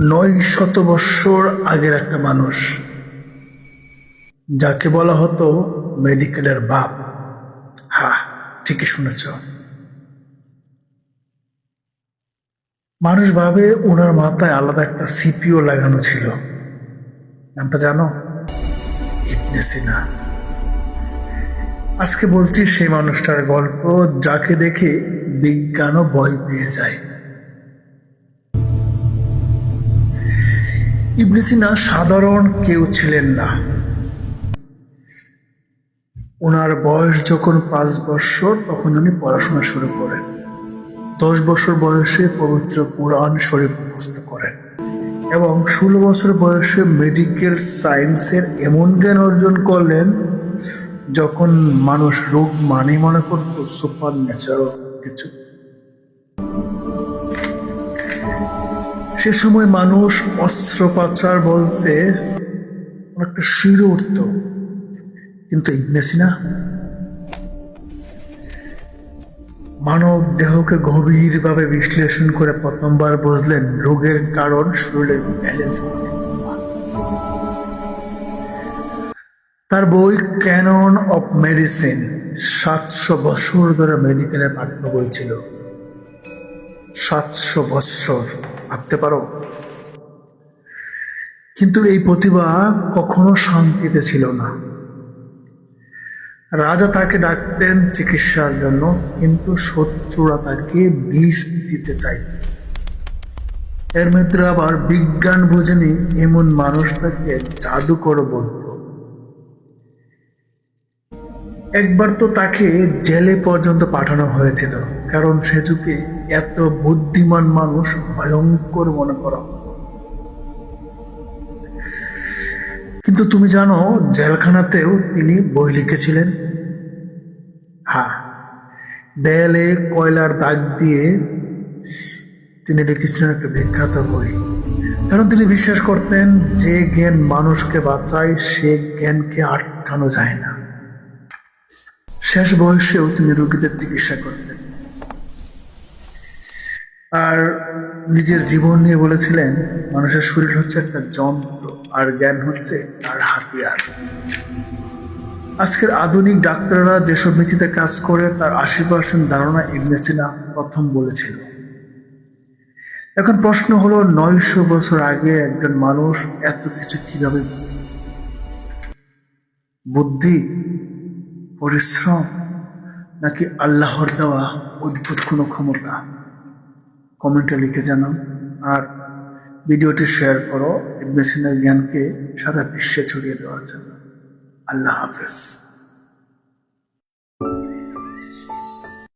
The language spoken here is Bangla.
নয় শত বৎসর আগের একটা মানুষ, যাকে বলা হতো মেডিকেলের বাপ। হা, ঠিকই শুনেছ। মানুষ ভাবে ওনার মাথায় আলাদা একটা সিপিও লাগানো ছিল। নামটা জানো? ইবনে সিনা। আজকে বলছি সেই মানুষটার গল্প যাকে দেখে বিজ্ঞানও ভয় পেয়ে যায়। ইবনে সিনা সাধারণ কেউ ছিলেন না। ওনার বয়স যখন পাঁচ বছর, তখন উনি পড়াশোনা শুরু করেন। দশ বছর বয়সে পবিত্র কোরআন শরীফ মুখস্থ করেন এবং ষোলো বছর বয়সে মেডিকেল সায়েন্সের এমন জ্ঞান অর্জন করলেন যখন মানুষ রোগ মানে মনে করত সুপার ন্যাচারাল কিছু। সে সময় মানুষ অস্ত্রোপচার বলতে অনেকটা শিরে উঠত। কিন্তু ইবনে সিনা মানব দেহকে গভীরভাবে বিশ্লেষণ করে প্রথমবার বুঝলেন রোগের কারণ শরীরের ব্যালেন্স তার বই ক্যানন অফ মেডিসিন সাতশো বছর ধরে মেডিকেলের পাঠ্য বই ছিল। সাতশো বৎসর ভাবতে পারো? কিন্তু এই প্রতিভা কখনো শান্তিতে ছিল না। রাজা তাকে ডাকতেন চিকিৎসার জন্য, কিন্তু শত্রুরা তাকে বিষ দিতে চাইত। এর মধ্যে আবার বিজ্ঞান বুঝেনি, এমন মানুষ তাকে জাদুকর বলত। একবার তো তাকে জেলে পর্যন্ত পাঠানো হয়েছিল। কারণ সে যুগে এত বুদ্ধিমান মানুষ ভয়ঙ্কর মনে করা। কিন্তু তুমি জানো, জেলখানাতেও তিনি বই লিখেছিলেন। হ্যাঁ দেয়ালে কয়লার দাগ দিয়ে তিনি লিখেছিলেন একটা বিখ্যাত বই। কারণ তিনি বিশ্বাস করতেন, যে জ্ঞান মানুষকে বাঁচায়, সে জ্ঞানকে আটকানো যায় না। শেষ বয়সেও তিনি রোগীদের চিকিৎসা করতেন। আর নিজের জীবন নিয়ে বলেছিলেন, মানুষের শরীর হচ্ছে একটা যন্ত্র, আর জ্ঞান হচ্ছে তার হাতিয়ার। আজকের আধুনিক ডাক্তাররা যেসব নীতিতে কাজ করে, তার আশি পার্সেন্ট ধারণা ইবনে প্রথম বলেছিল। এখন প্রশ্ন হলো, নয়শো বছর আগে একজন মানুষ এত কিছু কীভাবে বুদ্ধি, পরিশ্রম, নাকি আল্লাহর দেওয়া অদ্ভুত কোনো ক্ষমতা? কমেন্টে লিখে জানাও। আর ভিডিওটি শেয়ার করো ইবনে সিনার জ্ঞানকে সারা বিশ্বে ছড়িয়ে দেওয়ার জন্য। আল্লাহ হাফেজ।